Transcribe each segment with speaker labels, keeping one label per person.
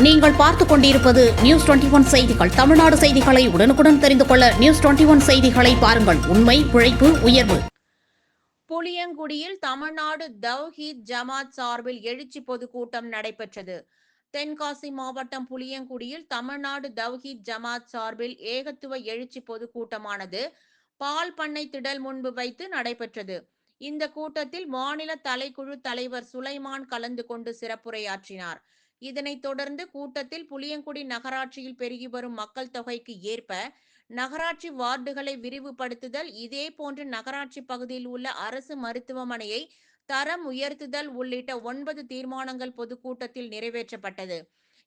Speaker 1: நீங்கள் பார்த்துக் கொண்டிருப்பது நியூஸ் டுவெண்டி ஒன் செய்திகள். தமிழ்நாடு செய்திகளை உடனுக்குடன் தெரிந்து கொள்ள நியூஸ் டுவெண்டி ஒன் செய்திகளை பாருங்கள். உண்மை உழைப்பு உயர்வு.
Speaker 2: புளியங்குடியில் தமிழ்நாடு தவ்ஹீத் ஜமாத் சார்பில் எழுச்சி பொதுக்கூட்டம் நடைபெற்றது. தென்காசி மாவட்டம் புளியங்குடியில் தமிழ்நாடு தவ்ஹீத் ஜமாத் சார்பில் ஏகத்துவ எழுச்சி பொதுக்கூட்டமானது பால் பண்ணை திடல் முன்பு வைத்து நடைபெற்றது. இந்த கூட்டத்தில் மாநில தலைக்குழு தலைவர் சுலைமான் கலந்து கொண்டு சிறப்புரையாற்றினார். இதனைத் தொடர்ந்து கூட்டத்தில் புளியங்குடி நகராட்சியில் பெருகி வரும் மக்கள் தொகைக்கு ஏற்ப நகராட்சி வார்டுகளை விரிவுபடுத்துதல் இதே போன்று நகராட்சி பகுதியில் உள்ள அரசு மருத்துவமனையை தரம் உயர்த்துதல் உள்ளிட்ட ஒன்பது தீர்மானங்கள் பொதுக்கூட்டத்தில் நிறைவேற்றப்பட்டது.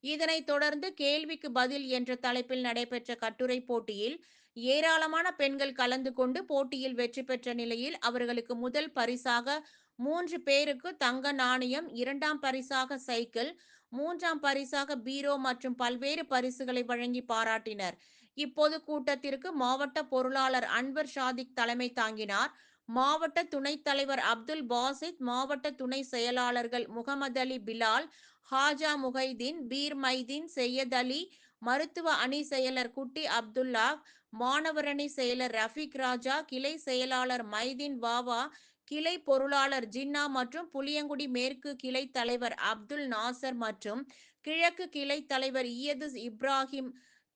Speaker 2: இதனைத் தொடர்ந்து கேள்விக்கு பதில் என்ற தலைப்பில் நடைபெற்ற கட்டுரை போட்டியில் ஏராளமான பெண்கள் கலந்து கொண்டு போட்டியில் வெற்றி பெற்ற நிலையில் அவர்களுக்கு முதல் பரிசாக மூன்று பேருக்கு தங்க நாணயம் இரண்டாம் பரிசாக சைக்கிள் மூன்றாம் பரிசாக பீரோ மற்றும் பல்வேறு பரிசுகளை வழங்கி பாராட்டினர். இப்போது கூட்டத்திற்கு மாவட்ட பொருளாளர் அன்வர் ஷாதிக் தலைமை தாங்கினார். மாவட்ட துணைத் தலைவர் அப்துல் பாசித் மாவட்ட துணை செயலாளர்கள் முகமது அலி பிலால் ஹாஜா முஹைதீன் பீர் மைதீன் செய்யத் அலி மருத்துவ அணி செயலர் குட்டி அப்துல்லா மாணவரணி செயலர் ரஃபீக் ராஜா கிளை செயலாளர் மைதீன் வாவா கிளை பொருளாளர் ஜின்னா மற்றும் புளியங்குடி மேற்கு கிளை தலைவர் அப்துல் நாசர் மற்றும் கிழக்கு கிளை தலைவர் இயது இப்ராஹிம்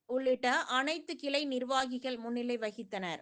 Speaker 2: உள்ளிட்ட அனைத்து கிளை நிர்வாகிகள் முன்னிலை வகித்தனர்.